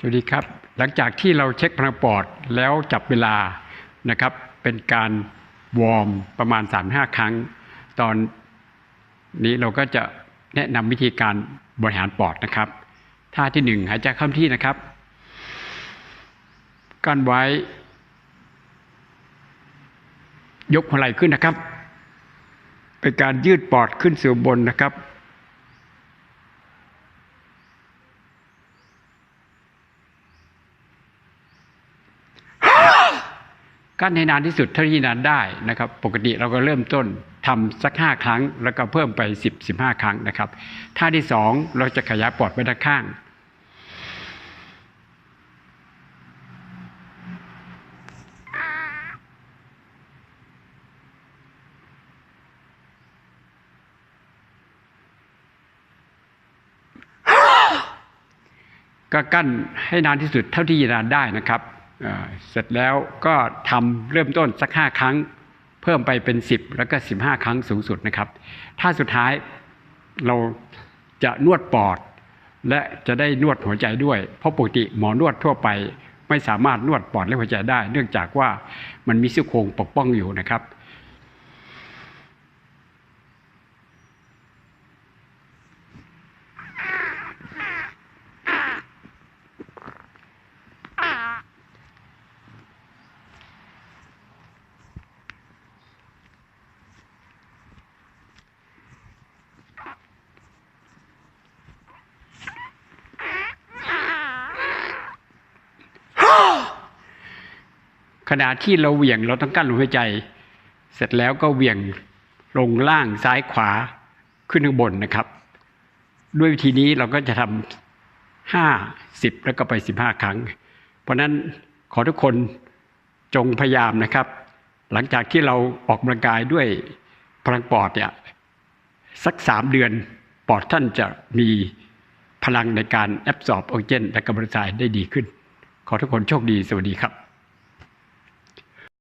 สวัสดีครับ หลังจากที่เราเช็คพลังปอดแล้วจับเวลานะครับ เป็นการวอร์มประมาณ 3-5 ครั้ง ตอนนี้เราก็จะแนะนำวิธีการบริหารปอดนะครับท่าที่หนึ่งหายใจเข้าที่นะครับกั้นไว้ ยกหัวไหล่ขึ้นนะครับ เป็นการยืดปอดขึ้นสู่บนนะครับ กั้นให้นานที่สุดเท่าที่นานได้นะครับ ปกติเราก็เริ่มต้นทำสักห้าครั้ง แล้วก็เพิ่มไป 10 15 ครั้งนะครับท่าที่สองเราจะขยายปอดไปด้านข้าง ก็กั้นให้นานที่สุดเท่าที่นานได้นะครับ เสร็จแล้วก็ทำเริ่มต้นสักห้าครั้ง เพิ่มไปเป็น10แล้วก็15ครั้งสูงสุดนะครับ ถ้าสุดท้ายเราจะนวดปอด และจะได้นวดหัวใจด้วย เพราะปกติหมอนวดทั่วไป ไม่สามารถนวดปอดและหัวใจได้ เนื่องจากว่ามันมีซี่โครงปกป้องอยู่นะครับ ขณะที่เราเหวี่ยงเราต้องกั้นลมหายใจ เสร็จแล้วก็เหวี่ยงลงล่างซ้ายขวาขึ้นข้างบนนะครับ ด้วยวิธีนี้เราก็จะทำห้าสิบแล้วก็ไปสิบห้าครั้ง เพราะนั้นขอทุกคนจงพยายามนะครับ หลังจากที่เราออกกำลังกายด้วยพลังปอดเนี่ยสักสามเดือนปอดท่านจะมีพลังในการแอบสอบออกซิเจนและกระบวนการได้ดีขึ้น ขอทุกคนโชคดี สวัสดีครับ